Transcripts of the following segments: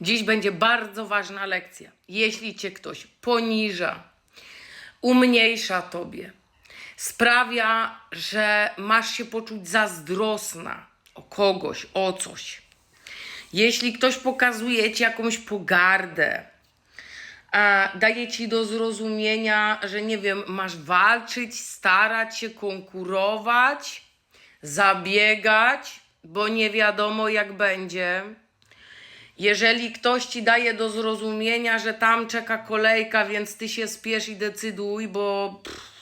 Dziś będzie bardzo ważna lekcja. Jeśli cię ktoś poniża, umniejsza tobie, sprawia, że masz się poczuć zazdrosna o kogoś, o coś. Jeśli ktoś pokazuje ci jakąś pogardę, daje ci do zrozumienia, że nie wiem, masz walczyć, starać się, konkurować, zabiegać, bo nie wiadomo jak będzie. Jeżeli ktoś ci daje do zrozumienia, że tam czeka kolejka, więc ty się spiesz i decyduj, bo pff,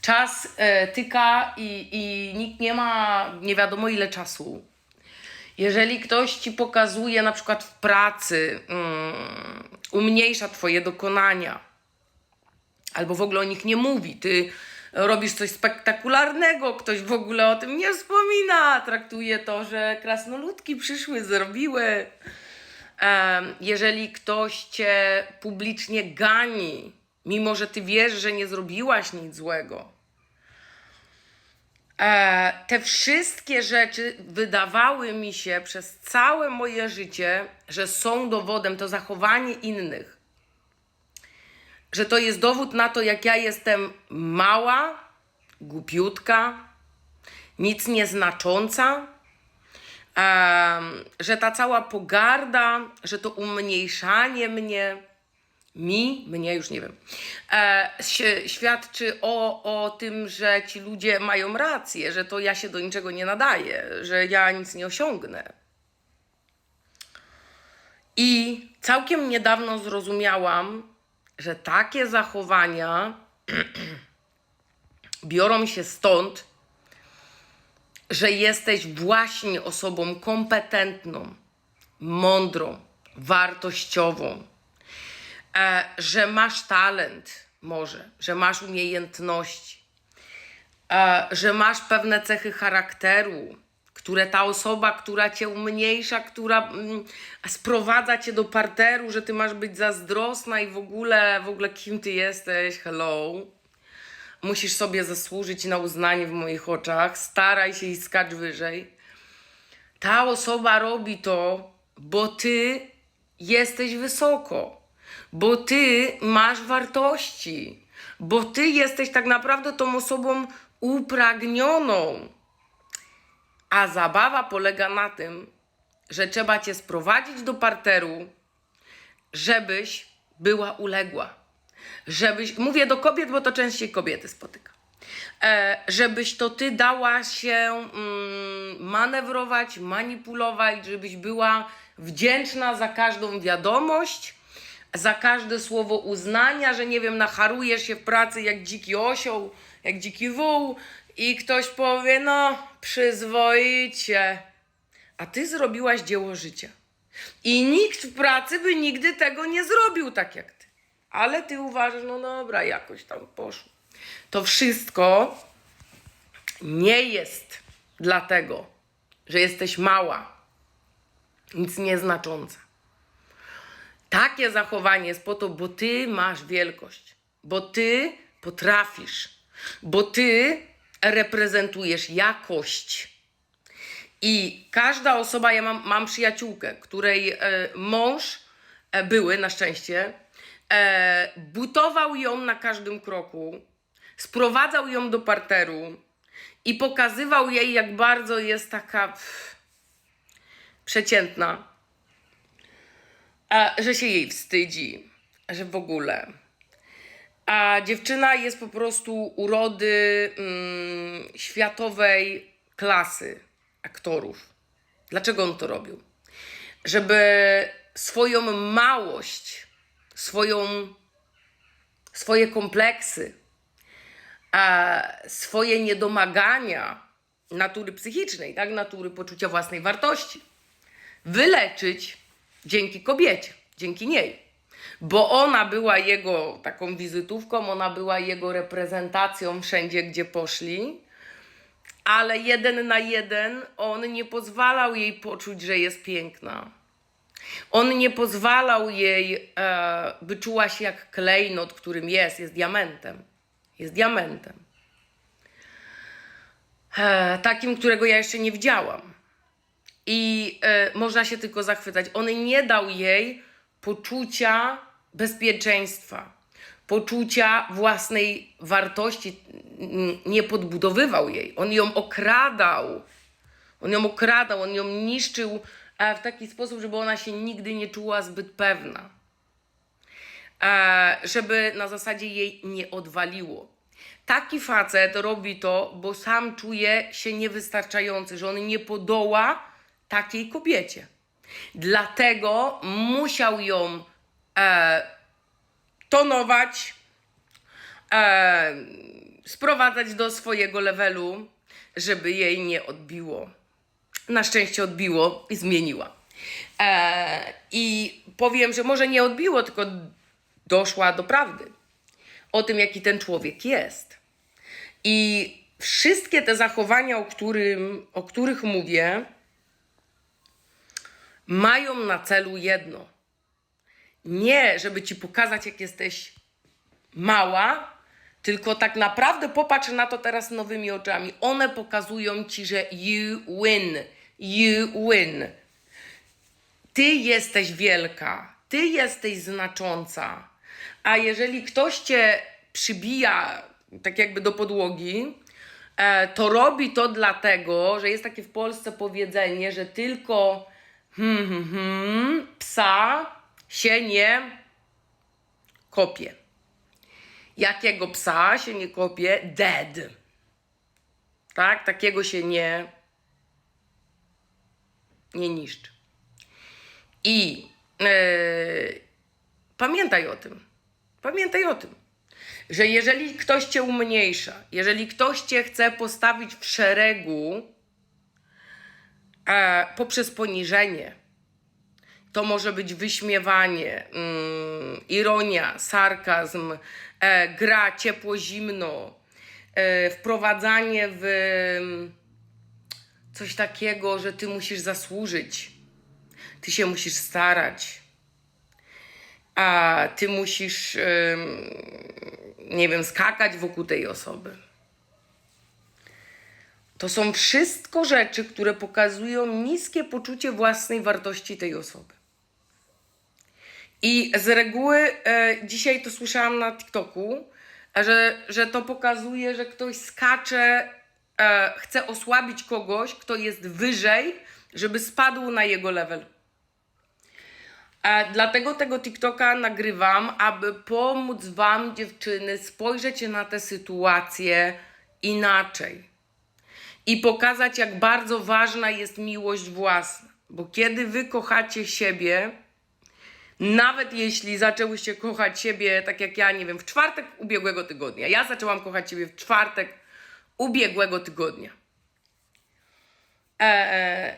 czas e, tyka i, i nikt nie ma nie wiadomo ile czasu. Jeżeli ktoś ci pokazuje na przykład w pracy, mm, umniejsza twoje dokonania, albo w ogóle o nich nie mówi, ty robisz coś spektakularnego, ktoś w ogóle o tym nie wspomina, traktuje to, że krasnoludki przyszły, zrobiły. Jeżeli ktoś cię publicznie gani, mimo że ty wiesz, że nie zrobiłaś nic złego, E, te wszystkie rzeczy wydawały mi się przez całe moje życie, że są dowodem, to zachowanie innych, że to jest dowód na to, jak ja jestem mała, głupiutka, nic nieznacząca, że ta cała pogarda, że to umniejszanie mnie, mi, mnie już nie wiem, e, świadczy o, o tym, że ci ludzie mają rację, że to ja się do niczego nie nadaję, że ja nic nie osiągnę. I całkiem niedawno zrozumiałam, że takie zachowania biorą się stąd, że jesteś właśnie osobą kompetentną, mądrą, wartościową e, że masz talent, może, że masz umiejętności, e, że masz pewne cechy charakteru, które ta osoba, która cię umniejsza, która mm, sprowadza cię do parteru, że ty masz być zazdrosna i w ogóle, w ogóle kim ty jesteś, hello. Musisz sobie zasłużyć na uznanie w moich oczach, staraj się i skacz wyżej. Ta osoba robi to, bo ty jesteś wysoko, bo ty masz wartości, bo ty jesteś tak naprawdę tą osobą upragnioną. A zabawa polega na tym, że trzeba cię sprowadzić do parteru, żebyś była uległa. Żebyś, mówię do kobiet, bo to częściej kobiety spotyka. E, żebyś to ty dała się mm, manewrować, manipulować, żebyś była wdzięczna za każdą wiadomość, za każde słowo uznania, że nie wiem, nacharujesz się w pracy jak dziki osioł, jak dziki wół i ktoś powie, no przyzwoicie, a ty zrobiłaś dzieło życia. I nikt w pracy by nigdy tego nie zrobił tak jak ty. Ale ty uważasz, no dobra, jakoś tam poszło. To wszystko nie jest dlatego, że jesteś mała, nic nieznacząca. Takie zachowanie jest po to, bo ty masz wielkość, bo ty potrafisz, bo ty reprezentujesz jakość. I każda osoba, ja mam, mam przyjaciółkę, której e, mąż e, były na szczęście, e, butował ją na każdym kroku, sprowadzał ją do parteru i pokazywał jej, jak bardzo jest taka pff, przeciętna, a, że się jej wstydzi, że w ogóle. A dziewczyna jest po prostu urody mm, światowej klasy aktorów. Dlaczego on to robił? Żeby swoją małość, swoją, swoje kompleksy, a swoje niedomagania natury psychicznej, tak, natury poczucia własnej wartości, wyleczyć dzięki kobiecie, dzięki niej. Bo ona była jego taką wizytówką, ona była jego reprezentacją wszędzie, gdzie poszli, ale jeden na jeden on nie pozwalał jej poczuć, że jest piękna. On nie pozwalał jej, e, by czuła się jak klejnot, którym jest, jest diamentem. Jest diamentem. E, takim, którego ja jeszcze nie widziałam. I e, można się tylko zachwycać. On nie dał jej poczucia bezpieczeństwa, poczucia własnej wartości, nie podbudowywał jej. On ją okradał. On ją okradał, on ją niszczył e, w taki sposób, żeby ona się nigdy nie czuła zbyt pewna. E, żeby na zasadzie jej nie odwaliło. Taki facet robi to, bo sam czuje się niewystarczający, że on nie podoła takiej kobiecie. Dlatego musiał ją e, tonować, e, sprowadzać do swojego levelu, żeby jej nie odbiło. Na szczęście odbiło i zmieniła. E, I powiem, że może nie odbiło, tylko doszła do prawdy o tym, jaki ten człowiek jest. I wszystkie te zachowania, o, którym, o których mówię, mają na celu jedno. Nie, żeby ci pokazać, jak jesteś mała, tylko tak naprawdę popatrz na to teraz nowymi oczami. One pokazują ci, że you win. You win. Ty jesteś wielka, ty jesteś znacząca. A jeżeli ktoś cię przybija tak jakby do podłogi, e, to robi to dlatego, że jest takie w Polsce powiedzenie, że tylko hmm, hmm, hmm, psa się nie kopie. Jakiego psa się nie kopie? Dead. Tak? Takiego się nie, nie niszczy. I e, pamiętaj o tym. Pamiętaj o tym, że jeżeli ktoś cię umniejsza, jeżeli ktoś cię chce postawić w szeregu poprzez poniżenie, to może być wyśmiewanie, mm, ironia, sarkazm, e, gra ciepło-zimno, e, wprowadzanie w mm, coś takiego, że ty musisz zasłużyć, ty się musisz starać, a ty musisz, nie wiem, skakać wokół tej osoby. To są wszystko rzeczy, które pokazują niskie poczucie własnej wartości tej osoby. I z reguły e, dzisiaj to słyszałam na TikToku, że, że to pokazuje, że ktoś skacze, e, chce osłabić kogoś, kto jest wyżej, żeby spadł na jego level. E, dlatego tego TikToka nagrywam, aby pomóc Wam, dziewczyny, spojrzeć na tę sytuację inaczej i pokazać, jak bardzo ważna jest miłość własna. Bo kiedy Wy kochacie siebie, nawet jeśli zaczęłyście kochać siebie, tak jak ja, nie wiem, w czwartek ubiegłego tygodnia. Ja zaczęłam kochać siebie w czwartek ubiegłego tygodnia. Eee,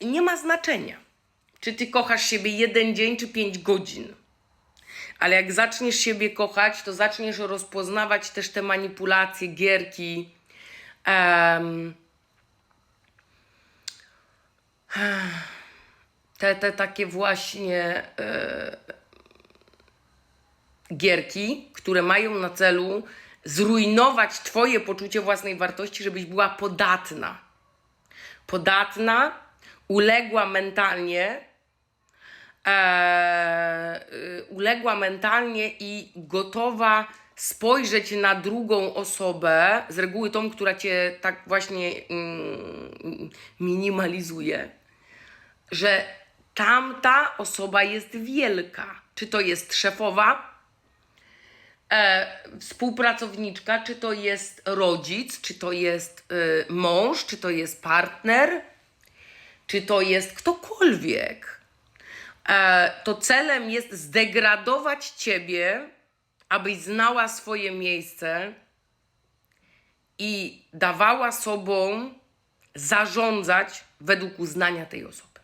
nie ma znaczenia, czy ty kochasz siebie jeden dzień, czy pięć godzin. Ale jak zaczniesz siebie kochać, to zaczniesz rozpoznawać też te manipulacje, gierki. Em, te, te takie właśnie e, gierki, które mają na celu zrujnować Twoje poczucie własnej wartości, żebyś była podatna. Podatna, uległa mentalnie, e, y, uległa mentalnie i gotowa spojrzeć na drugą osobę, z reguły tą, która cię tak właśnie mm, minimalizuje, że tamta osoba jest wielka. Czy to jest szefowa, e, współpracowniczka, czy to jest rodzic, czy to jest e, mąż, czy to jest partner, czy to jest ktokolwiek. E, to celem jest zdegradować ciebie, abyś znała swoje miejsce i dawała sobą zarządzać według uznania tej osoby.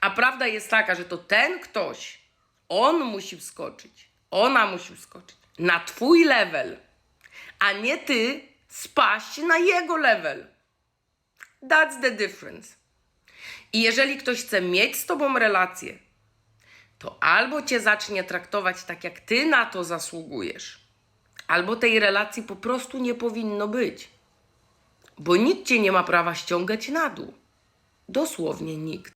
A prawda jest taka, że to ten ktoś, on musi wskoczyć, ona musi wskoczyć na twój level, a nie ty spaść na jego level. That's the difference. I jeżeli ktoś chce mieć z tobą relację, to albo cię zacznie traktować tak, jak ty na to zasługujesz, albo tej relacji po prostu nie powinno być. bo nikt cię nie ma prawa ściągać na dół. Dosłownie nikt.